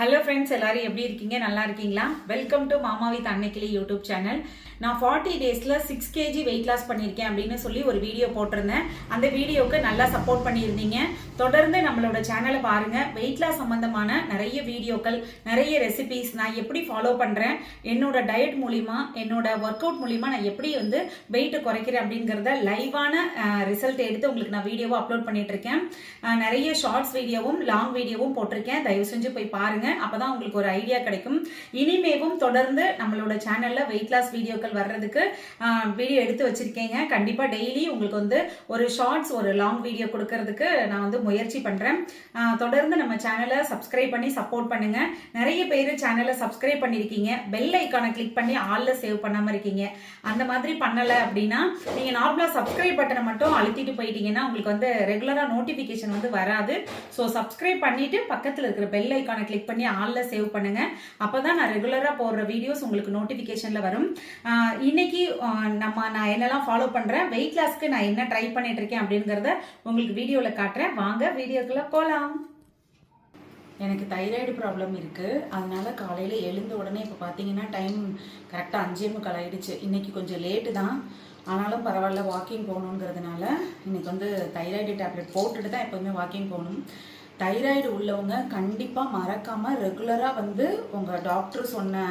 Hello friends எல்லாரும் எப்படி இருக்கீங்க? நல்லா இருக்கீங்களா? Welcome to Mama with Annaikili YouTube channel. நான் ஃபார்ட்டி டேஸில் சிக்ஸ் கேஜி வெயிட் லாஸ் பண்ணியிருக்கேன் அப்படின்னு சொல்லி ஒரு வீடியோ போட்டிருந்தேன். அந்த வீடியோவுக்கு நல்லா சப்போர்ட் பண்ணியிருந்தீங்க. தொடர்ந்து நம்மளோட சேனலை பாருங்கள் வெயிட் லாஸ் சம்மந்தமான நிறைய வீடியோக்கள் நிறைய ரெசிபிஸ் நான் எப்படி ஃபாலோ பண்ணுறேன் என்னோட டயட் மூலிமா என்னோட ஒர்க் அவுட் மூலிமா நான் எப்படி வந்து வெயிட்டை குறைக்கிறேன் அப்படிங்கிறத லைவான ரிசல்ட் எடுத்து உங்களுக்கு நான் வீடியோவை அப்லோட் பண்ணிட்டு இருக்கேன். நிறைய ஷார்ட்ஸ் வீடியோவும் லாங் வீடியோவும் போட்டிருக்கேன். தயவு செஞ்சு போய் பாருங்கள் அப்போ அப்பதான் உங்களுக்கு ஒரு ஐடியா கிடைக்கும். இனிமேவும் தொடர்ந்து நம்மளோட சேனல்ல வெயிட் லாஸ் வீடியோக்கள் வர்றதுக்கு வீடியோ எடுத்து வச்சிருக்கேங்க. கண்டிப்பா டெய்லி உங்களுக்கு வந்து ஒரு ஷார்ட்ஸ் ஒரு லாங் வீடியோ கொடுக்கறதுக்கு நான் வந்து முயற்சி பண்றேன். தொடர்ந்து நம்ம சேனலை சப்ஸ்கிரைப் பண்ணி சப்போர்ட் பண்ணுங்க. நிறைய பேர் சேனலை சப்ஸ்கிரைப் பண்ணிருக்கீங்க. பெல் ஐக்கானை கிளிக் பண்ணி ஆளில் சேவ் பண்ணாம இருக்கீங்க. அந்த மாதிரி பண்ணல அப்படின்னா நீங்க நார்மலா சப்ஸ்கிரைப் பட்டனை மட்டும் அழுத்திட்டு போயிட்டீங்கன்னா உங்களுக்கு வந்து ரெகுலரா நோட்டிபிகேஷன் வந்து வராது. ஸோ சப்ஸ்கிரைப் பண்ணிட்டு பக்கத்துல இருக்கிற பெல் ஐக்கானை கிளிக் பண்ணி ஆளில் சேவ் பண்ணுங்க. அப்பதான் நான் ரெகுலராக போடுற வீடியோஸ் உங்களுக்கு நோட்டிஃபிகேஷனில் வரும். இன்னைக்கு நம்ம நான் என்னெல்லாம் ஃபாலோ பண்ணுறேன் வெயிட் லாஸ்க்கு நான் என்ன ட்ரை பண்ணிட்டு இருக்கேன் அப்படிங்கிறத உங்களுக்கு வீடியோவில் காட்டுறேன். வாங்க வீடியோக்குள்ள போகலாம் எனக்கு தைராய்டு ப்ராப்ளம் இருக்குது அதனால் காலையில் எழுந்த உடனே இப்போ பார்த்தீங்கன்னா டைம் கரெக்டாக அஞ்சே முக்கால் ஆகிடுச்சு இன்றைக்கி கொஞ்சம் லேட்டு தான். ஆனாலும் பரவாயில்ல வாக்கிங் போகணுங்கிறதுனால இன்றைக்கி வந்து தைராய்டு டேப்லெட் போட்டுட்டு தான் எப்போவுமே வாக்கிங் போகணும். தைராய்டு உள்ளவங்க கண்டிப்பாக மறக்காமல் ரெகுலராக வந்து உங்கள் டாக்டர் சொன்ன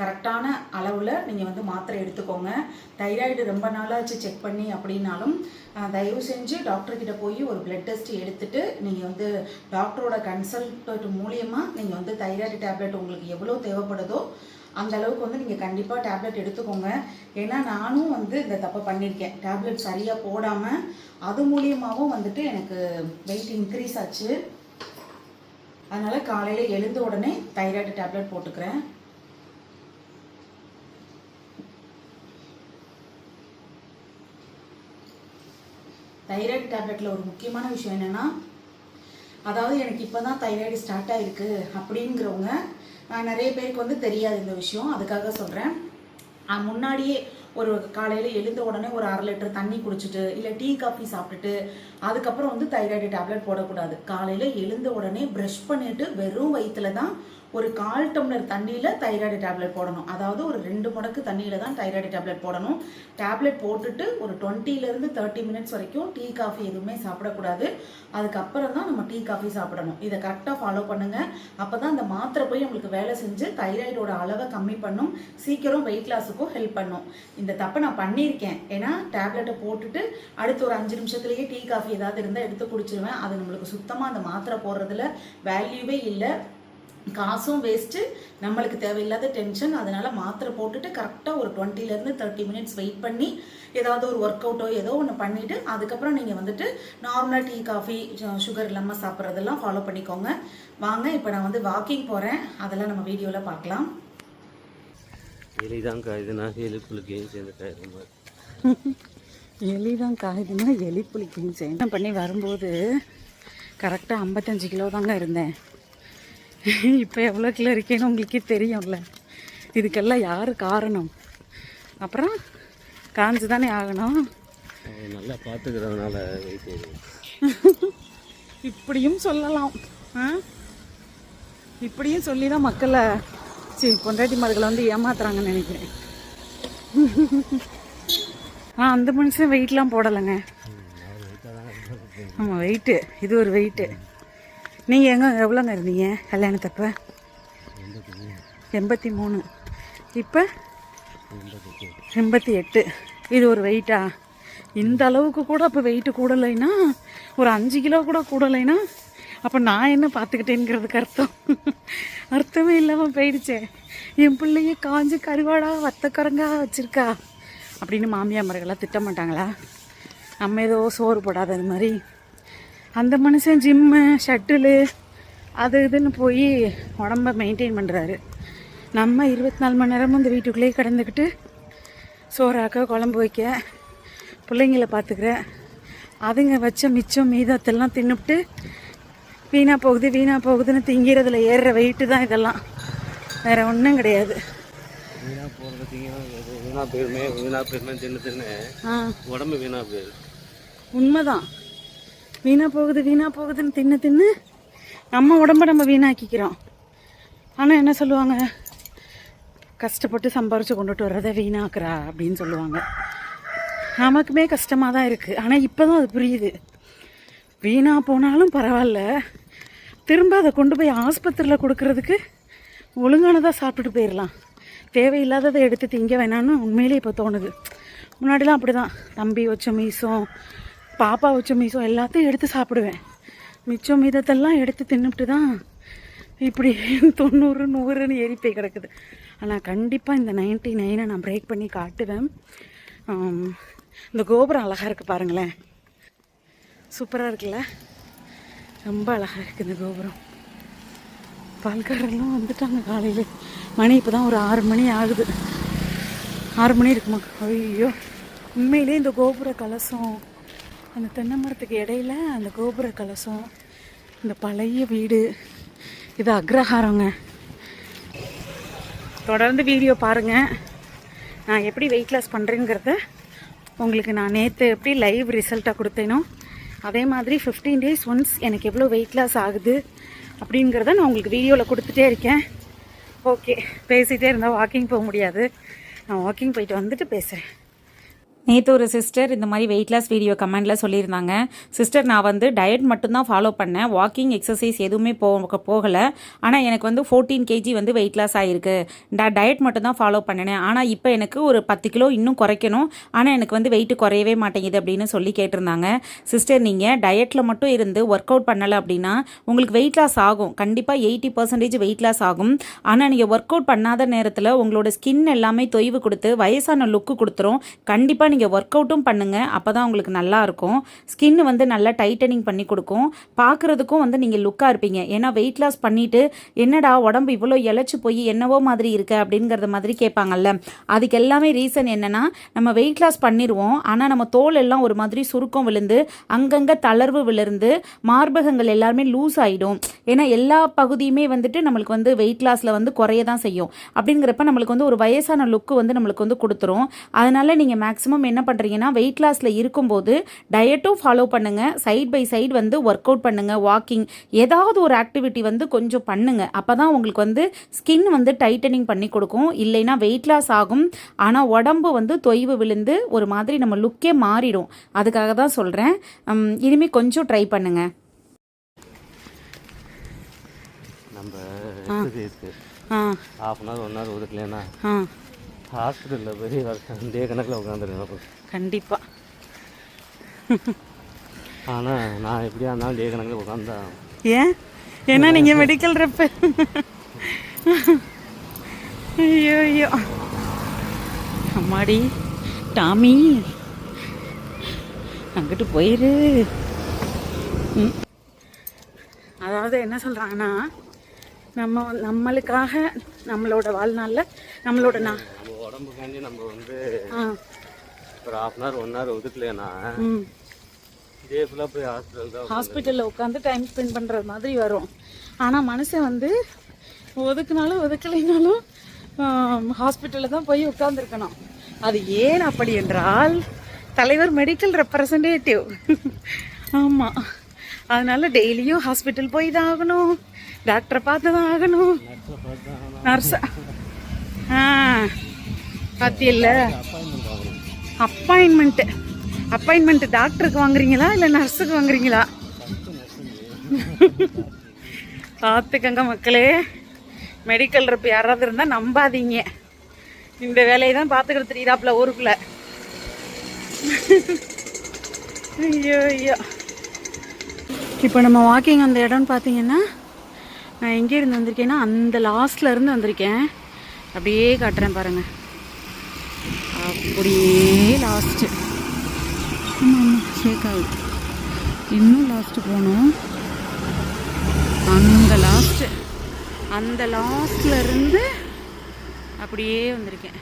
கரெக்டான அளவில் நீங்கள் வந்து மாத்திரை எடுத்துக்கோங்க. தைராய்டு ரொம்ப நாளாச்சு செக் பண்ணி அப்படின்னாலும் தயவு செஞ்சு டாக்டர்கிட்ட போய் ஒரு பிளட் டெஸ்ட் எடுத்துட்டு நீங்கள் வந்து டாக்டரோட கன்சல்ட் மூலியமாக நீங்கள் வந்து தைராய்டு டேப்லெட் உங்களுக்கு எவ்வளோ தேவைப்படுதோ அந்த அளவுக்கு வந்து நீங்கள் கண்டிப்பாக டேப்லெட் எடுத்துக்கோங்க. ஏன்னா நானும் வந்து இந்த தப்பை பண்ணியிருக்கேன். டேப்லெட் சரியாக போடாமல் அது மூலியமாகவும் வந்துட்டு எனக்கு வெயிட் இன்க்ரீஸ் ஆச்சு. அதனால் காலையில் எழுந்த உடனே தைராய்டு டேப்லெட் போட்டுக்கிறேன். தைராய்டு டேப்லெட்டில் ஒரு முக்கியமான விஷயம் என்னென்னா அதாவது எனக்கு இப்போ தான் தைராய்டு ஸ்டார்ட் ஆகிருக்கு அப்படிங்கிறவங்க நிறைய பேருக்கு வந்து தெரியாது இந்த விஷயம் அதுக்காக சொல்கிறேன் முன்னாடியே ஒரு காலையில் எழுந்த உடனே ஒரு அரை லிட்டர் தண்ணி குடிச்சிட்டு இல்லை டீ காஃபி சாப்பிட்டுட்டு அதுக்கப்புறம் வந்து தைராய்டு டேப்லெட் போடக்கூடாது. காலையில் எழுந்த உடனே ப்ரஷ் பண்ணிட்டு வெறும் வயிற்றுல தான் ஒரு கால் டம்ளர் தண்ணியில் தைராய்டு டேப்லெட் போடணும். அதாவது ஒரு ரெண்டு மடக்கு தண்ணியில் தான் தைராய்டு டேப்லெட் போடணும். டேப்லெட் போட்டுட்டு ஒரு டுவெண்ட்டிலேருந்து தேர்ட்டி மினிட்ஸ் வரைக்கும் டீ காஃபி எதுவுமே சாப்பிடக்கூடாது. அதுக்கப்புறம் தான் நம்ம டீ காஃபி சாப்பிடணும். இதை கரெக்டாக ஃபாலோ பண்ணுங்கள் அப்போ தான் அந்த மாத்திரை போய் உங்களுக்கு வேலை செஞ்சு தைராய்டோட அளவை கம்மி பண்ணும். சீக்கிரம் வெயிட் லாஸுக்கும் ஹெல்ப் பண்ணும். இந்த தப்பை நான் பண்ணியிருக்கேன். ஏன்னா டேப்லெட்டை போட்டுட்டு அடுத்து ஒரு அஞ்சு நிமிஷத்துலேயே டீ காஃபி ஏதாவது இருந்தால் எடுத்து குடிச்சிருவேன். அது நம்மளுக்கு சுத்தமாக அந்த மாத்திரை போடுறதுல வேல்யூவே இல்லை. காசும் வேஸ்ட்டு நம்மளுக்கு தேவையில்லாத டென்ஷன் அதனால மாத்திரை போட்டுட்டு கரெக்டாக ஒரு 20 ல இருந்து தேர்ட்டி மினிட்ஸ் வெயிட் பண்ணி ஏதாவது ஒரு ஒர்க் அவுட்டோ ஏதோ ஒன்று பண்ணிட்டு அதுக்கப்புறம் நீங்கள் வந்துட்டு நார்மலாக டீ காஃபி சுகர் இல்லாமல் சாப்பிட்றதெல்லாம் ஃபாலோ பண்ணிக்கோங்க. வாங்க இப்போ நான் வந்து வாக்கிங் போகிறேன் அதெல்லாம் நம்ம வீடியோவில் பார்க்கலாம். எலிதான் காயுதுன்னா எலிப்புளுக்கையும் சேர்ந்து காயுது மாதிரி எலி தான் காயுதுன்னா எலி புளிக்கும் என்ன பண்ணி வரும்போது கரெக்டாக ஐம்பத்தஞ்சு கிலோ தாங்க இருந்தேன். இப்போ எவ்வளோ கிலோ இருக்கேன்னு உங்களுக்கே தெரியும்ல. இதுக்கெல்லாம் யார் காரணம்? அப்புறம் காஞ்சு தானே ஆகணும். நல்லா பார்த்துக்கிறதுனால இப்படியும் சொல்லலாம். இப்படியும் சொல்லி தான் மக்களை சரி பொண்டாட்டி மாடுகளை வந்து ஏமாத்துறாங்கன்னு நினைக்கிறேன். ஆ அந்த மனுஷன் வெயிட்லாம் போடலைங்க. ஆமாம் வெயிட்டு இது ஒரு வெயிட்டு நீங்கள் எங்கே எவ்வளோங்க இருந்தீங்க கல்யாணத்தப்போ? எண்பத்தி மூணு. இப்போ? எண்பத்தி எட்டு. இது ஒரு வெயிட்டா இந்த அளவுக்கு கூட அப்போ வெயிட்டு கூடலைன்னா ஒரு அஞ்சு கிலோ கூட கூடலைன்னா அப்போ நான் என்ன பார்த்துக்கிட்டேங்கிறதுக்கு அர்த்தம் அர்த்தமே இல்லாமல் போயிடுச்சே. என் பிள்ளைய காஞ்சு கருவாடா வத்தக்கரங்கா வச்சுருக்கா. அப்படின்னு மாமியார் மரங்களாக திட்ட மாட்டாங்களா? நம்ம ஏதோ சோறு போடாத அது மாதிரி அந்த மனுஷன் ஜிம்மு ஷட்டிலு அது இதுன்னு போய் உடம்ப மெயின்டைன் பண்ணுறாரு நம்ம இருபத்தி நாலு மணி நேரமும் இந்த வீட்டுக்குள்ளேயே கிடந்துக்கிட்டு சோறாக்க குழம்பு வைக்க பிள்ளைங்கள பார்த்துக்கிற அதுங்க வச்ச மிச்சம் மீதத்தெல்லாம் தின்னுப்ட்டு வீணாக போகுது வீணாக போகுதுன்னு திங்கிறதுல ஏறுற வெயிட்டு தான் இதெல்லாம். வேற ஒன்றும் கிடையாது. வீணாக போகிறதுக்கு வீணாக போயிருமே வீணாக போயிருமே தின்னு தின்னு ஆ. உடம்பு வீணாக போயிடுது உண்மைதான். வீணாக போகுது வீணாக போகுதுன்னு தின்னு தின்னு நம்ம உடம்ப நம்ம வீணாக்கிக்கிறோம். ஆனால் என்ன சொல்லுவாங்க? கஷ்டப்பட்டு சம்பாரித்து கொண்டுட்டு வர்றதை வீணாக்குறா அப்படின்னு சொல்லுவாங்க. நமக்குமே கஷ்டமாக தான் இருக்குது ஆனால் இப்போ தான் அது புரியுது. வீணாக போனாலும் பரவாயில்ல. திரும்ப அதை கொண்டு போய் ஆஸ்பத்திரியில் கொடுக்கறதுக்கு ஒழுங்கானதாக சாப்பிட்டுட்டு போயிடலாம் தேவையில்லாததை எடுத்து திங்க வேணாம்னு உண்மையிலே இப்போ தோணுது. முன்னாடிலாம் அப்படி தான் தம்பி வச்ச மீசம் பாப்பா வச்ச மீசம் எல்லாத்தையும் எடுத்து சாப்பிடுவேன். மிச்சம் மீதத்தெல்லாம் எடுத்து தின்னுட்டு தான் இப்படி தொண்ணூறு நூறுன்னு ஏறி போய் கிடக்குது. ஆனால் கண்டிப்பாக இந்த நைன்ட்டி நைனை நான் பிரேக் பண்ணி காட்டுவேன். இந்த கோபுரம் அழகாக இருக்குது பாருங்களேன். சூப்பராக இருக்குல்ல? ரொம்ப அழகாக இருக்குது இந்த கோபுரம். பால்காரெல்லாம் வந்துட்டாங்க காலையில். மணி இப்போ தான் ஒரு ஆறு மணி ஆகுது. ஆறு மணி இருக்குமா? ஐயோ உண்மையிலே இந்த கோபுர கலசம். அந்த தென்னை மரத்துக்கு இடையில அந்த கோபுர கலசம் இந்த பழைய வீடு இது அக்ரஹாரங்க. தொடர்ந்து வீடியோ பாருங்கள் நான் எப்படி வெயிட் லாஸ் பண்ணுறேங்கிறத உங்களுக்கு நான் நேற்று எப்படி லைவ் ரிசல்ட்டாக கொடுத்தேனோ அதே மாதிரி ஃபிஃப்டீன் டேஸ் ஒன்ஸ் எனக்கு எவ்வளோ வெயிட் லாஸ் ஆகுது அப்படிங்கிறத நான் உங்களுக்கு வீடியோவில் கொடுத்துட்டே இருக்கேன். ஓகே பேசிகிட்டே இருந்தால் வாக்கிங் போக முடியாது. நான் வாக்கிங் போயிட்டு வந்துட்டு பேசுகிறேன் நேற்று ஒரு சிஸ்டர் இந்த மாதிரி வெயிட் லாஸ் வீடியோ கமெண்டில் சொல்லியிருந்தாங்க. சிஸ்டர் நான் வந்து டயட் மட்டும்தான் ஃபாலோ பண்ணேன். வாக்கிங் எக்ஸசைஸ் எதுவுமே போக போகலை. ஆனால் எனக்கு வந்து ஃபோர்டீன் கேஜி வந்து வெயிட் லாஸ் ஆகிருக்கு நான் டயட் மட்டும்தான் ஃபாலோ பண்ணினேன். ஆனால் இப்போ எனக்கு ஒரு பத்து கிலோ இன்னும் குறைக்கணும். ஆனால் எனக்கு வந்து வெயிட் குறையவே மாட்டேங்குது அப்படின்னு சொல்லி கேட்டிருந்தாங்க. சிஸ்டர் நீங்கள் டயட்டில் மட்டும் இருந்து ஒர்க் அவுட் பண்ணலை அப்படின்னா உங்களுக்கு வெயிட் லாஸ் ஆகும். கண்டிப்பாக எயிட்டி பர்சன்டேஜ் வெயிட் லாஸ் ஆகும். ஆனால் நீங்கள் ஒர்க் அவுட் பண்ணாத நேரத்தில் உங்களோட ஸ்கின் எல்லாமே தொய்வு கொடுத்து வயசான லுக்கு கொடுத்துரும். கண்டிப்பாக நீங்கள் ஒர்க் அவுட்டும் பண்ணுங்கள் அப்போ தான் உங்களுக்கு நல்லாயிருக்கும் ஸ்கின் வந்து நல்லா டைட்டனிங் பண்ணி கொடுக்கும். பார்க்குறதுக்கும் வந்து நீங்கள் லுக்காக இருப்பீங்க. ஏன்னா வெயிட் லாஸ் பண்ணிவிட்டு என்னடா உடம்பு இவ்வளோ இழைச்சி போய் என்னவோ மாதிரி இருக்குது அப்படிங்கிறத மாதிரி கேட்பாங்கல்ல. அதுக்கு எல்லாமே ரீசன் என்னென்னா நம்ம வெயிட் லாஸ் பண்ணிடுவோம் ஆனால் நம்ம தோல் எல்லாம் ஒரு மாதிரி சுருக்கம் விழுந்து அங்கங்கே தளர்வு விழுந்து மார்பகங்கள் எல்லாருமே லூஸ் ஆகிடும் ஏன்னா எல்லா பகுதியுமே வந்துட்டு நம்மளுக்கு வந்து வெயிட் லாஸில் வந்து குறைய தான் செய்யும். அப்படிங்கிறப்ப நம்மளுக்கு வந்து ஒரு வயசான லுக்கு வந்து நம்மளுக்கு வந்து கொடுத்துரும். அதனால் நீங்கள் மேக்ஸிமம் என்ன பண்ணுறீங்கன்னா வெயிட் லாஸில் இருக்கும்போது டயட்டும் ஃபாலோ பண்ணுங்கள் சைட் பை சைடு வந்து ஒர்க் அவுட் பண்ணுங்கள் வாக்கிங் ஏதாவது ஒரு ஆக்டிவிட்டி வந்து கொஞ்சம் பண்ணுங்கள் அப்போ தான் உங்களுக்கு வந்து ஸ்கின் வந்து டைட்டனிங் பண்ணி கொடுக்கும். இல்லைன்னா வெயிட் லாஸ் ஆகும். ஆனால் உடம்பு வந்து தொய்வு விழுந்து ஒரு மாதிரி நம்ம லுக்கே மாறிடும். அதுக்காக தான் சொல்கிறேன் இனிமேல் கொஞ்சம் ட்ரை பண்ணுங்கள் நம்ம எக்ஸசைஸ்க்கு ஆ. Half an hour one hour ஒதுக்கலைன்னா ஹாஸ்பிட்டலில் பெரிய டே கணக்கில் உட்காந்துருக்கேன் கண்டிப்பாக ஆனால் நான் எப்படியா இருந்தாலும் டே கணக்கில் உட்காந்தா ஏன்? ஏன்னா நீங்கள் மெடிக்கல் ரெப்பு ஐயோ ஐயோ. அம்மாடி டாமி. அங்கிட்டு போயிரு. அதாவது என்ன சொல்கிறாங்கன்னா நம்ம நம்மளுக்காக நம்மளோட வாழ்நாளில் நம்மளோட நான் உடம்புக்காண்டி நம்ம வந்து ஒரு half an hour one hour ஒதுக்கலைன்னா day ஃபுல்லாக போய் ஹாஸ்பிட்டல் தான் ஹாஸ்பிட்டலில் உட்காந்து டைம் ஸ்பெண்ட் பண்ணுறது மாதிரி வரும். ஆனால் மனுஷன் வந்து ஒதுக்குனாலும் ஒதுக்கலைனாலும் ஹாஸ்பிட்டலில் தான் போய் உட்காந்துருக்கணும் அது ஏன் அப்படி என்றால் தலைவர் மெடிக்கல் ரெப்ரசன்டேட்டிவ் ஆமாம் அதனால டெய்லியும் ஹாஸ்பிட்டல் போய் தான் ஆகணும். டாக்டரை பார்த்து தான் ஆகணும். நர்ஸா ஆ. பார்த்தியல்ல அப்பாயின்மெண்ட்டு அப்பாயின்மெண்ட் டாக்டருக்கு வாங்குறீங்களா இல்லை நர்ஸுக்கு வாங்குறீங்களா? பார்த்துக்கங்க மக்களே. மெடிக்கல் ரப் யாராவது இருந்தால் நம்பாதீங்க. இந்த வேலையை தான் பார்த்துக்கிட்டு தெரியுதாப்புல ஊருக்குள்ள? ஐயோ ஐயோ. இப்போ நம்ம வாக்கிங் அந்த இடம்னு பார்த்தீங்கன்னா நான் எங்கேருந்து வந்திருக்கேன்னா அந்த லாஸ்ட்லேருந்து வந்திருக்கேன். அப்படியே காட்டுறேன் பாருங்கள் அப்படியே லாஸ்ட்டு ஆமாம் ஷேக் ஆகுது. இன்னும் லாஸ்ட்டு போகணும். அந்த லாஸ்ட்டு அந்த லாஸ்ட்ல இருந்து அப்படியே வந்திருக்கேன்.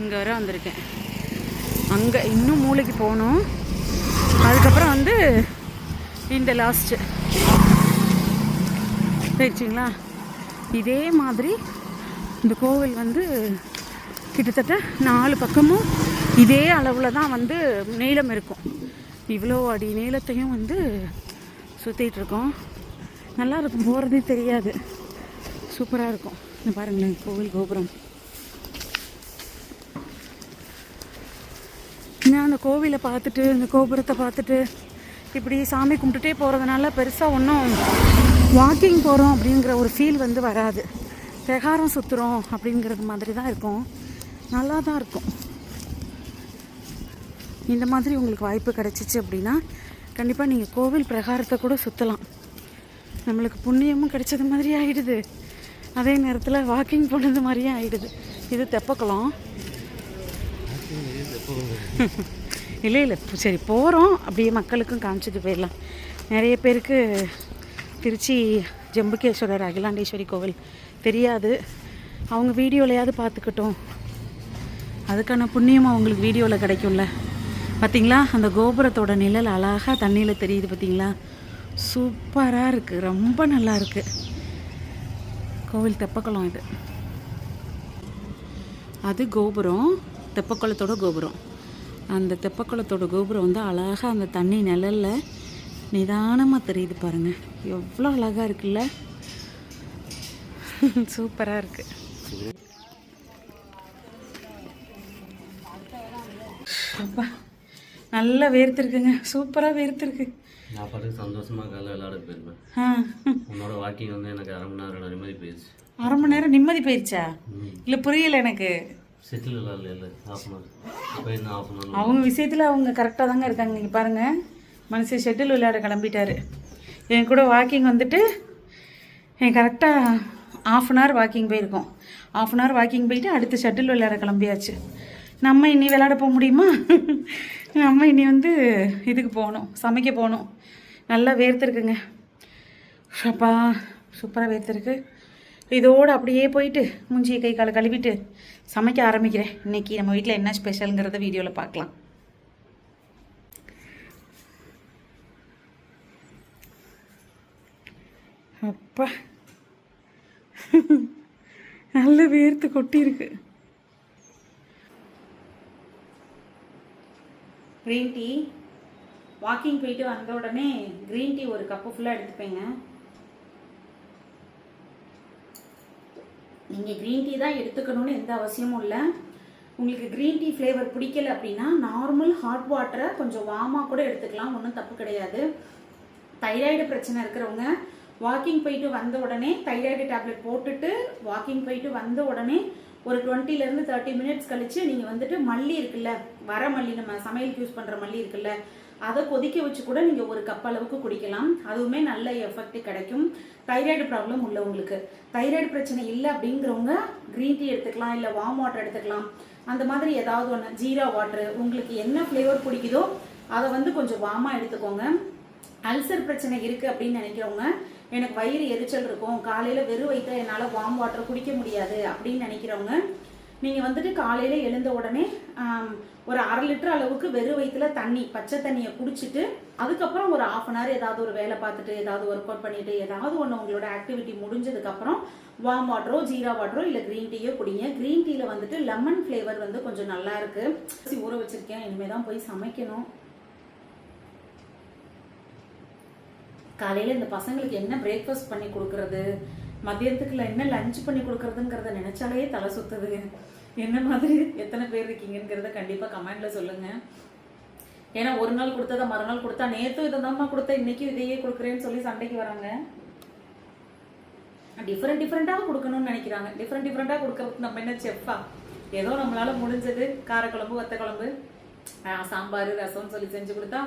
இங்கே வர வந்திருக்கேன். அங்கே இன்னும் மூளைக்கு போகணும். அதுக்கப்புறம் வந்து இந்த லாஸ்ட்டு போயிடுச்சிங்களா இதே மாதிரி இந்த கோவில் வந்து கிட்டத்தட்ட நாலு பக்கமும் இதே அளவில் தான் வந்து நீளம் இருக்கும். இவ்வளோ அடி நீளத்தையும் வந்து சுற்றிட்டு இருக்கோம். நல்லா இருக்கும். போகிறதே தெரியாது. சூப்பராக இருக்கும். இந்த பாருங்களேன் கோவில் கோபுரம். நான் அந்த கோவிலை பார்த்துட்டு இந்த கோபுரத்தை பார்த்துட்டு இப்படி சாமி கும்பிட்டுட்டே போகிறதுனால பெருசாக ஒன்றும் வாக்கிங் போகிறோம் அப்படிங்கிற ஒரு ஃபீல் வந்து வராது. பிரகாரம் சுற்றுறோம் அப்படிங்கிறது மாதிரி தான் இருக்கும். நல்லா தான் இருக்கும். இந்த மாதிரி உங்களுக்கு வாய்ப்பு கிடச்சிச்சு அப்படின்னா கண்டிப்பாக நீங்கள் கோவில் பிரகாரத்தை கூட சுற்றலாம் நம்மளுக்கு புண்ணியமும் கிடைச்சது மாதிரி ஆயிடுது. அதே நேரத்தில் வாக்கிங் போனது மாதிரியே ஆயிடுது. இது தெப்பக்குளம். இல்லை இல்லை. சரி போகிறோம் அப்படியே மக்களுக்கும் காமிச்சிட்டு போயிடலாம். நிறைய பேருக்கு திருச்சி ஜம்புகேஸ்வரர் அகிலாண்டேஸ்வரி கோவில் தெரியாது. அவங்க வீடியோலையாவது பார்த்துக்கிட்டோம். அதுக்கான புண்ணியம் அவங்களுக்கு வீடியோவில் கிடைக்கும்ல. பார்த்தீங்களா அந்த கோபுரத்தோட நிழல் அழகாக தண்ணியில் தெரியுது பார்த்தீங்களா சூப்பராக இருக்குது ரொம்ப நல்லா இருக்குது கோவில் தெப்பக்குளம் இது. அது கோபுரம். தெப்பக்குளத்தோட கோபுரம். அந்த தெப்பக்குளத்தோட கோபுரம் வந்து அழகாக அந்த தண்ணி நிழலில் நிதானமாக தெரியுது பாருங்க. எவ்வளோ அழகாக இருக்குல்ல? சூப்பராக இருக்குது அப்பா நல்லா வேர்த்துருக்குங்க. சூப்பராக வேர்த்துருக்கு. நான் பாட்டுக்கு சந்தோஷமாக காலைல விளையாட போயிருப்பேன் உன்னோட வாக்கிங் வந்து எனக்கு அரை மணி நேரம் நிம்மதி போயிடுச்சு அரை மணி நேரம் நிம்மதி போயிடுச்சா இல்லை புரியல எனக்கு. செட்டில் விளையாடல half an hour half an hour அவங்க விஷயத்தில் அவங்க கரெக்டாக தாங்க இருக்காங்க. நீங்கள் பாருங்கள் மனுஷன் ஷெட்டில் விளையாட கிளம்பிட்டாரு. என் கூட வாக்கிங் வந்துட்டு என் கரெக்டாக ஆஃப் அன் ஹவர் வாக்கிங் போயிருக்கோம். ஆஃப் அன் ஹவர் வாக்கிங் போயிட்டு அடுத்து ஷட்டில் விளையாட கிளம்பியாச்சு. நம்ம இனி விளையாட போக முடியுமா? நம்ம இனி வந்து இதுக்கு போகணும் சமைக்க போகணும். நல்லா வேர்த்துருக்குங்க. அப்பா சூப்பராக வேர்த்துருக்கு. இதோடு அப்படியே போயிட்டு மூஞ்சியை கை காலை கழுவிட்டு சமைக்க ஆரம்பிக்கிறேன். இன்னைக்கு நம்ம வீட்டில் என்ன ஸ்பெஷலுங்கிறத வீடியோவில் பார்க்கலாம். அப்பா நல்ல வேர்த்து கொட்டியிருக்கு. க்ரீன் டீ வாக்கிங் போயிட்டு வந்த உடனே க்ரீன் டீ ஒரு கப்பு ஃபுல்லாக எடுத்துப்பேங்க. நீங்கள் க்ரீன் டீ தான் எடுத்துக்கணும்னு எந்த அவசியமும் இல்லை. உங்களுக்கு க்ரீன் டீ ஃப்ளேவர் பிடிக்கல அப்படின்னா நார்மல் ஹாட் வாட்டரை கொஞ்சம் வார்மாக கூட எடுத்துக்கலாம். ஒன்றும் தப்பு கிடையாது. தைராய்டு பிரச்சனை இருக்கிறவங்க வாக்கிங் போயிட்டு வந்த உடனே தைராய்டு டேப்லெட் போட்டுட்டு வாக்கிங் போயிட்டு வந்த உடனே ஒரு டுவெண்ட்டிலேருந்து தேர்ட்டி மினிட்ஸ் கழித்து நீங்கள் வந்துட்டு மல்லி இருக்குல்ல வர மல்லி நம்ம சமையலுக்கு யூஸ் பண்ணுற மல்லி இருக்குல்ல அதை கொதிக்க வச்சு கூட நீங்கள் ஒரு கப் அளவுக்கு குடிக்கலாம். அதுவுமே நல்ல எஃபெக்ட் கிடைக்கும். தைராய்டு ப்ராப்ளம் உள்ளவங்களுக்கு. தைராய்டு பிரச்சனை இல்லை அப்படிங்கிறவங்க க்ரீன் டீ எடுத்துக்கலாம் இல்லை வார்ம் வாட்டர் எடுத்துக்கலாம். அந்த மாதிரி ஏதாவது ஒன்று ஜீரா வாட்டர் உங்களுக்கு என்ன ஃப்ளேவர் பிடிக்குதோ அதை வந்து கொஞ்சம் வார்மாக எடுத்துக்கோங்க. அல்சர் பிரச்சனை இருக்குது அப்படின்னு நினைக்கிறவங்க எனக்கு வயிறு எரிச்சல் இருக்கும் காலையில் வெறும் வயிற்றில் என்னால் வார்ம் வாட்டர் குடிக்க முடியாது அப்படின்னு நினைக்கிறவங்க நீங்கள் வந்துட்டு காலையில் எழுந்த உடனே ஒரு அரை லிட்டர் அளவுக்கு வெறும் வயிற்றுல தண்ணி பச்சை தண்ணியை குடிச்சிட்டு அதுக்கப்புறம் ஒரு ஆஃப் அன் ஹவர் ஏதாவது ஒரு வேலை பார்த்துட்டு ஏதாவது ஒர்க் அவுட் பண்ணிட்டு ஏதாவது ஒன்று உங்களோட ஆக்டிவிட்டி முடிஞ்சதுக்கப்புறம் வார்ம் வாட்டரோ ஜீரா வாட்டரோ இல்லை க்ரீன் டீயோ குடிங்க. க்ரீன் டீயில் வந்துட்டு லெமன் ஃப்ளேவர் வந்து கொஞ்சம் நல்லா இருக்கு. ஊற வச்சிருக்கேன் இனிமேல் தான் போய் சமைக்கணும். காலையில் இந்த பசங்களுக்கு என்ன பிரேக்ஃபாஸ்ட் பண்ணி கொடுக்கறது? மதியத்துக்குள்ள என்ன லஞ்ச் பண்ணி கொடுக்கறதுங்கிறத நினைச்சாலே தலை சுத்துது. என்ன மாதிரி? எத்தனை பேர் இருக்கீங்கங்கிறத கண்டிப்பாக கமெண்ட்ல சொல்லுங்க. ஏன்னா ஒரு நாள் கொடுத்ததை மறுநாள் கொடுத்தா நேற்றும் இதை தான்மா கொடுத்தேன் இன்னைக்கும் இதையே கொடுக்குறேன்னு சொல்லி சண்டைக்கு வராங்க. டிஃப்ரெண்ட் டிஃப்ரெண்ட்டாக கொடுக்கணும்னு நினைக்கிறாங்க. டிஃப்ரெண்ட் டிஃப்ரெண்ட்டாக கொடுக்கறதுக்கு நம்ம என்ன செஃப்பா ஏதோ நம்மளால முடிஞ்சது. காரக்குழம்பு வத்த குழம்பு. சாம்பார் ரசம்னு சொல்லி செஞ்சு கொடுத்தா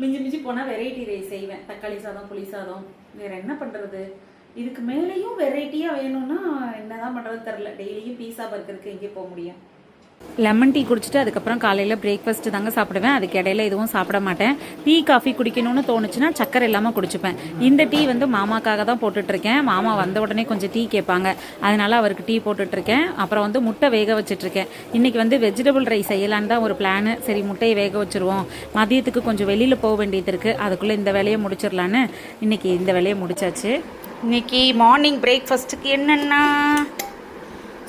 மிஞ்சி மிஞ்சி போனால் வெரைட்டி ரைஸ் செய்வேன். தக்காளி சாதம் புளி சாதம். வேற என்ன பண்ணுறது இதுக்கு மேலேயும் வெரைட்டியாக வேணும்னா என்னதான் பண்ணுறது தெரில டெய்லியும் பீஸா பர்கருக்கு எங்கே போக முடியும் லெமன் டீ குடிச்சிட்டு அதுக்கப்புறம் காலையில் பிரேக்ஃபாஸ்ட் தாங்க சாப்பிடுவேன். அதுக்கு இடையில எதுவும் சாப்பிட மாட்டேன். டீ காஃபி குடிக்கணும்னு தோணுச்சுன்னா சக்கரை இல்லாமல் குடிச்சுப்பேன். இந்த டீ வந்து மாமாக்காக தான் போட்டுட்ருக்கேன். மாமா வந்த உடனே கொஞ்சம் டீ கேட்பாங்க. அதனால அவருக்கு டீ போட்டுட்ருக்கேன். அப்புறம் வந்து முட்டை வேக வச்சுட்ருக்கேன். இன்றைக்கி இன்னைக்கு வந்து வெஜிடபிள் ரைஸ் செய்யலான்னு தான் ஒரு பிளானு சரி முட்டையை வேக வச்சிருவோம். மதியத்துக்கு கொஞ்சம் வெளியில் போக வேண்டியது இருக்குது அதுக்குள்ளே இந்த வேலையை முடிச்சிடலான்னு இன்னைக்கு இந்த வேலையை முடிச்சாச்சு. இன்னைக்கு மார்னிங் பிரேக்ஃபாஸ்ட்டுக்கு என்னென்னா?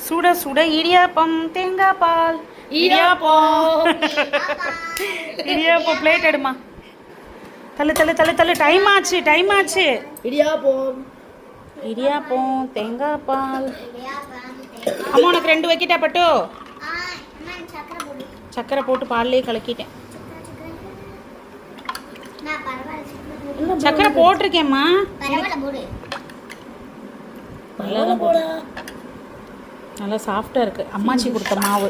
சுட சுட இடியாப்பம் தேங்காய் பால். இடியாப்பம். இடியாப்பம் பிளேட் எடுமா. தள்ளு தள்ளு தள்ளு தள்ளு. டைம் ஆச்சு டைம் ஆச்சு. இடியாப்பம். இடியாப்பம் தேங்காய் பால். அம்மா உனக்கு ரெண்டு வைக்கிட்டா பட்டு? சக்கரை போட்டு பால்லே கலக்கிட்டேன். சக்கரை போட்டிருக்கேம்மா. நல்லா சாஃப்டாக இருக்கு. அம்மாச்சி கொடுத்த மாவு.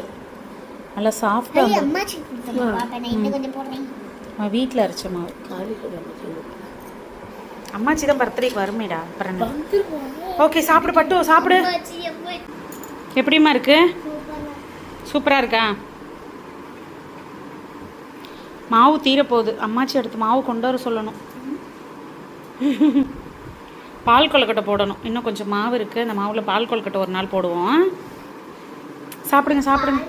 நல்லா சாஃப்டாக அவன் வீட்டில் அரைச்ச மாவு. அம்மாச்சி தான் பர்த்டேக்கு வருமேடா அப்புறம் ஓகே சாப்பிடு பட்டு சாப்பிடு. எப்படிம்மா இருக்கு? சூப்பராக இருக்கா? மாவு தீரப்போகுது. அம்மாச்சி அடுத்து மாவு கொண்டு வர சொல்லணும். பால் கொழுக்கட்டை போடணும். இன்னும் கொஞ்சம் மாவு இருக்குது அந்த மாவில் பால் கொழுக்கட்டை ஒரு நாள் போடுவோம். சாப்பிடுங்க சாப்பிடுங்க.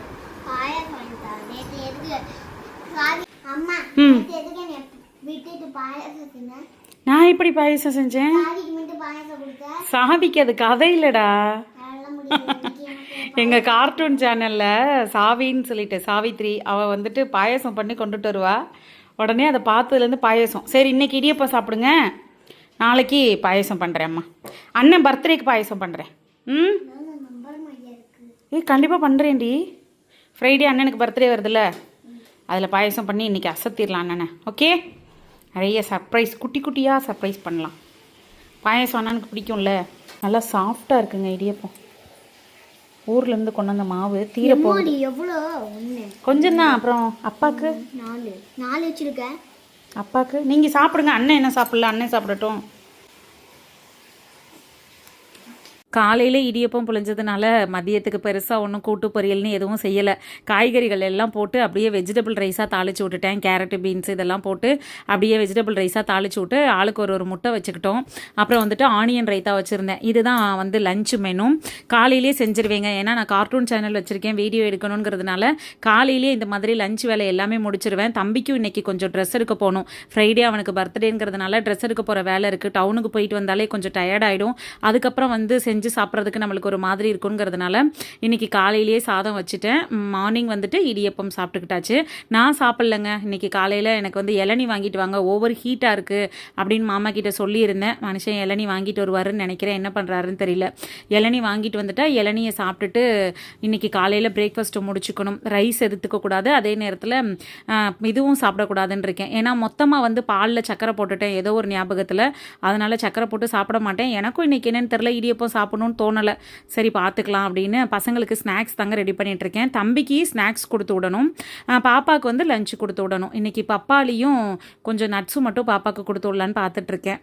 ம். நான் எப்படி பாயசம் செஞ்சேன்? சாவிக்கு அது கதை இல்லைடா. எங்கள் கார்ட்டூன் சேனலில் சாவின்னு சொல்லிட்டு சாவித்ரி அவள் வந்துட்டு பாயசம் பண்ணி கொண்டுட்டு வருவா. உடனே அதை பார்த்ததுலேருந்து பாயசம். சரி இன்னைக்கு இடியப்பம் சாப்பிடுங்க. நாளைக்கு பாயசம் பண்ணுறேன் அம்மா. அண்ணன் பர்த்டேக்கு பாயசம் பண்ணுறேன் ம்? ஏய் கண்டிப்பாக பண்ணுறேன்டி ஃப்ரைடே அண்ணனுக்கு பர்த்டே வருதுல்ல. அதில் பாயசம் பண்ணி இன்றைக்கி அசத்திடலாம் அண்ணனை. ஓகே நிறைய சர்ப்ரைஸ் குட்டி குட்டியாக சர்ப்ரைஸ் பண்ணலாம். பாயசம் அண்ணனுக்கு பிடிக்கும்ல. நல்லா சாஃப்டாக இருக்குங்க இடியப்பம். ஊர்லேருந்து கொண்டு வந்த மாவு தீரப்போ அம்மாடி எவ்வளோ? கொஞ்சம் தான் அப்புறம் அப்பாவுக்கு நாலு. நாலு வச்சிருக்கேன். அப்பாவுக்கு நீங்கள் சாப்பிடுங்க அண்ணன் என்ன சாப்பிடல அண்ணன் சாப்பிடட்டும். காலையில் இடியப்பம் புழிஞ்சதுனால மதியத்துக்கு பெருசாக ஒன்றும் கூட்டு பொரியல்னு எதுவும் செய்யலை. காய்கறிகள் எல்லாம் போட்டு அப்படியே வெஜிடபிள் ரைஸாக தாளிச்சு விட்டுட்டேன். கேரட்டு பீன்ஸ் இதெல்லாம் போட்டு அப்படியே வெஜிடபிள் ரைஸாக தாளிச்சு விட்டு ஆளுக்கு ஒரு ஒரு முட்டை வச்சுக்கிட்டோம். அப்புறம் வந்துட்டு ஆனியன் ரைத்தா வச்சுருந்தேன். இதுதான் வந்து லஞ்ச் மெனு காலையிலே செஞ்சிருவேங்க. ஏன்னா நான் கார்ட்டூன் சேனல் வச்சுருக்கேன். வீடியோ எடுக்கணுங்கிறதுனால காலையிலேயே இந்த மாதிரி லஞ்ச் வேலை எல்லாமே முடிச்சிருவேன். தம்பிக்கும் இன்னைக்கு கொஞ்சம் ட்ரெஸ் எடுக்க போகணும். ஃப்ரைடே அவனுக்கு பர்த்டேங்கிறதுனால ட்ரெஸ் எடுக்க போகிற வேலை இருக்குது டவுனுக்கு போயிட்டு வந்தாலே கொஞ்சம் டயர்ட் ஆகிடும் அதுக்கப்புறம் வந்து செஞ்சு சாப்பிட்றதுக்கு நம்மளுக்கு ஒரு மாதிரி இருக்குங்கிறதுனால இன்னைக்கு காலையிலேயே சாதம் வச்சுட்டேன். மார்னிங் வந்துட்டு இடியப்பம் சாப்பிட்டுக்கிட்டாச்சு. நான் சாப்பிட்லங்க. இன்னைக்கு காலையில் எனக்கு வந்து இளநி வாங்கிட்டு வாங்க. ஓவர் ஹீட்டாக இருக்குது அப்படின்னு மாமா கிட்ட சொல்லியிருந்தேன். மனுஷன் இளநி வாங்கிட்டு வருவாருன்னு நினைக்கிறேன். என்ன பண்ணுறாருன்னு தெரியல. இளநி வாங்கிட்டு வந்துட்டால் இளநியை சாப்பிட்டுட்டு இன்னைக்கு காலையில் பிரேக்ஃபாஸ்ட்டு முடிச்சுக்கணும். ரைஸ் எடுத்துக்கக்கூடாது அதே நேரத்தில் இதுவும் சாப்பிடக்கூடாதுன்னு இருக்கேன். ஏன்னா மொத்தமாக வந்து பாலில் சக்கரை போட்டுட்டேன். ஏதோ ஒரு ஞாபகத்தில். அதனால் சக்கரை போட்டு சாப்பிட மாட்டேன். எனக்கும் இன்னைக்கு என்னென்னு தெரியல. இடியப்பம் சாப்பிடணும்னு தோணலை. சரி பார்த்துக்கலாம் அப்படின்னு பசங்களுக்கு ஸ்நாக்ஸ் தாங்க ரெடி பண்ணிகிட்ருக்கேன் தம்பிக்கு ஸ்நாக்ஸ் கொடுத்து விடணும். பாப்பாவுக்கு வந்து லஞ்ச் கொடுத்து விடணும். இன்னைக்கு பப்பாளியும் கொஞ்சம் நட்ஸும் மட்டும் பாப்பாவுக்கு கொடுத்து விடலான்னு பார்த்துட்ருக்கேன்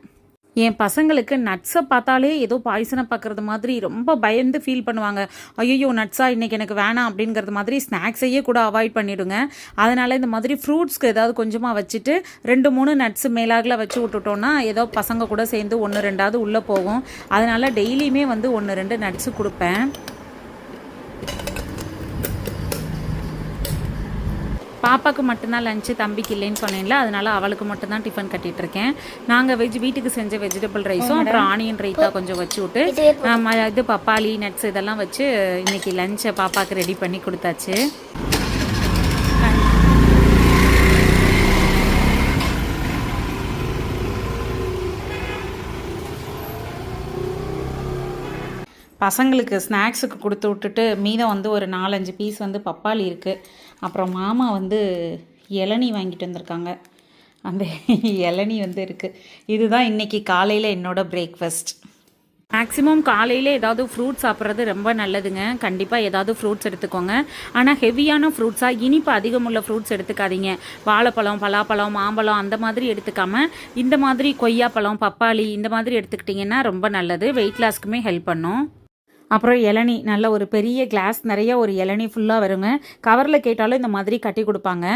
என் பசங்களுக்கு நட்ஸை பார்த்தாலே ஏதோ பாய்சனை பார்க்குறது மாதிரி ரொம்ப பயந்து ஃபீல் பண்ணுவாங்க. ஐயோ நட்ஸா இன்றைக்கி எனக்கு வேணாம் அப்படிங்கிறது மாதிரி ஸ்நாக்ஸையே கூட அவாய்ட் பண்ணிவிடுங்க அதனால் இந்த மாதிரி ஃப்ரூட்ஸ்க்கு ஏதாவது கொஞ்சமாக வச்சுட்டு ரெண்டு மூணு நட்ஸ் மேலாகில் வச்சு விட்டுட்டோன்னா ஏதோ பசங்க கூட சேர்ந்து ஒன்று ரெண்டாவது உள்ளே போகும். அதனால் டெய்லியுமே வந்து ஒன்று ரெண்டு நட்ஸு கொடுப்பேன். பாப்பாவுக்கு மட்டும்தான் லஞ்சு தம்பிக்கு இல்லைன்னு சொன்னேன்ல அதனால அவளுக்கு மட்டும்தான் டிஃபன் கட்டிட்டு இருக்கேன் நாங்கள் வெஜ் வீட்டுக்கு செஞ்ச வெஜிடபிள் ரைஸும் அப்புறம் ஆனியன் ரைத்தா கொஞ்சம் வச்சு விட்டு இது பப்பாளி நட்ஸ் இதெல்லாம் வச்சு இன்னைக்கு லஞ்சை பாப்பாவுக்கு ரெடி பண்ணி கொடுத்தாச்சு. பசங்களுக்கு ஸ்நாக்ஸுக்கு கொடுத்து விட்டுட்டு மீதம் வந்து ஒரு நாலஞ்சு பீஸ் வந்து பப்பாளி இருக்குது அப்புறம் மாமா வந்து இளநி வாங்கிட்டு வந்திருக்காங்க. அந்த இளநி வந்து இருக்குது இதுதான் இன்றைக்கி காலையில் என்னோடய பிரேக்ஃபாஸ்ட் மேக்ஸிமம் காலையில் ஏதாவது ஃப்ரூட்ஸ் சாப்பிட்றது ரொம்ப நல்லதுங்க. கண்டிப்பாக ஏதாவது ஃப்ரூட்ஸ் எடுத்துக்கோங்க. ஆனால் ஹெவியான ஃப்ரூட்ஸாக இனிப்பு அதிகமுள்ள ஃப்ரூட்ஸ் எடுத்துக்காதீங்க. வாழைப்பழம் பலாப்பழம் மாம்பழம் அந்த மாதிரி எடுத்துக்காம இந்த மாதிரி கொய்யாப்பழம் பப்பாளி இந்த மாதிரி எடுத்துக்கிட்டிங்கன்னா ரொம்ப நல்லது. வெயிட் லாஸ்க்குமே ஹெல்ப் பண்ணும். அப்புறம் இளநி நல்ல ஒரு பெரிய கிளாஸ் நிறைய ஒரு இளநி ஃபுல்லாக வருங்க. கவரில் கேட்டாலும் இந்த மாதிரி கட்டி கொடுப்பாங்க.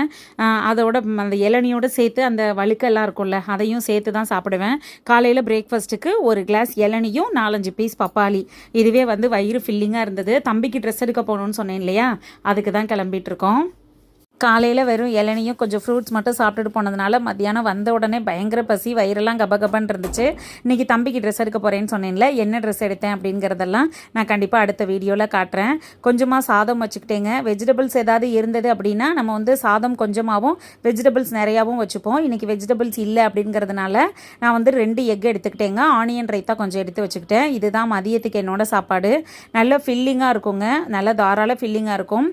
அதோட அந்த இளநியோட சேர்த்து அந்த வழுக்கெல்லாம் இருக்கும்ல அதையும் சேர்த்து தான் சாப்பிடுவேன். காலையில் பிரேக்ஃபாஸ்ட்டுக்கு ஒரு கிளாஸ் இளநியும் நாலஞ்சு பீஸ் பப்பாளி. இதுவே வந்து வயிறு ஃபில்லிங்காக இருந்தது. தம்பிக்கு ட்ரெஸ் எடுக்க போகணும்னு சொன்னேன் இல்லையா? அதுக்கு தான் கிளம்பிட்டு இருக்கோம். காலையில் வெறும் இளநியும் கொஞ்சம் ஃப்ரூட்ஸ் மட்டும் சாப்பிட்டுட்டு போனதுனால மத்தியானம் வந்த உடனே பயங்கர பசி வயிறெல்லாம் கபகபன்னு இருந்துச்சு. இன்றைக்கி தம்பிக்கு ட்ரெஸ் எடுக்க போகிறேன்னு சொன்னேன்ல என்ன ட்ரெஸ் எடுத்தேன் அப்படிங்கிறதெல்லாம் நான் கண்டிப்பாக அடுத்த வீடியோவில் காட்டுறேன். கொஞ்சமாக சாதம் வச்சுக்கிட்டேங்க. வெஜிடபிள்ஸ் ஏதாவது இருந்தது அப்படின்னா நம்ம வந்து சாதம் கொஞ்சமாகவும் வெஜிடபிள்ஸ் நிறையாவும் வச்சுப்போம். இன்றைக்கி வெஜிடபிள்ஸ் இல்லை அப்படிங்கிறதுனால நான் வந்து ரெண்டு எக் எடுத்துக்கிட்டேங்க. ஆனியன் ரைத்தா கொஞ்சம் எடுத்து வச்சுக்கிட்டேன். இதுதான் மதியத்துக்கு என்னோட சாப்பாடு. நல்ல ஃபில்லிங்காக இருக்குங்க. நல்ல தாராள ஃபில்லிங்காக இருக்கும்.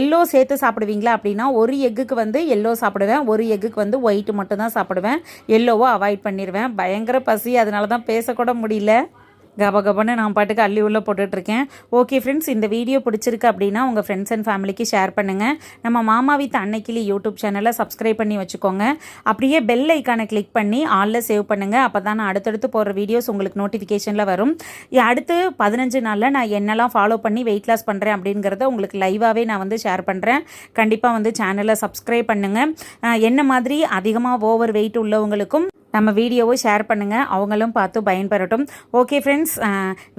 எல்லோ சேர்த்து சாப்பிடுவீங்களா அப்படின்னா ஒரு எக்குக்கு வந்து எல்லோ சாப்பிடுவேன் ஒரு எக்குக்கு வந்து ஒயிட் மட்டும் தான் சாப்பிடுவேன் எல்லோவோ அவாய்ட் பண்ணிடுவேன் பயங்கர பசி அதனால தான் பேசக்கூட முடியல. கபகபன்னு நான் பாட்டுக்கு அள்ளி உள்ளே போட்டுட்ருக்கேன். ஓகே ஃப்ரெண்ட்ஸ் இந்த வீடியோ பிடிச்சிருக்கு அப்படின்னா உங்கள் ஃப்ரெண்ட்ஸ் அண்ட் ஃபேமிலிக்கு ஷேர் பண்ணுங்கள் நம்ம மாமா வித் அன்னைக்கிளி யூடியூப் சேனலை சப்ஸ்கிரைப் பண்ணி வச்சுக்கோங்க. அப்படியே பெல் ஐக்கானை கிளிக் பண்ணி ஆளில் சேவ் பண்ணுங்கள் அப்போ தான் நான் அடுத்தடுத்து போடுற வீடியோஸ் உங்களுக்கு நோட்டிஃபிகேஷனில் வரும். அடுத்து பதினஞ்சு நாளில் நான் என்னெல்லாம் ஃபாலோ பண்ணி வெயிட் லாஸ் பண்ணுறேன் அப்படிங்கிறத உங்களுக்கு லைவாகவே நான் வந்து ஷேர் பண்ணுறேன் கண்டிப்பாக வந்து சேனலை சப்ஸ்கிரைப் பண்ணுங்கள் என்ன மாதிரி அதிகமாக ஓவர் வெயிட் உள்ளவங்களுக்கும் நம்ம வீடியோவை ஷேர் பண்ணுங்கள் அவங்களும் பார்த்து பயன்பெறட்டும். ஓகே ஃப்ரெண்ட்ஸ்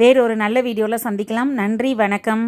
வேறு ஒரு நல்ல வீடியோவில் சந்திக்கலாம். நன்றி வணக்கம்.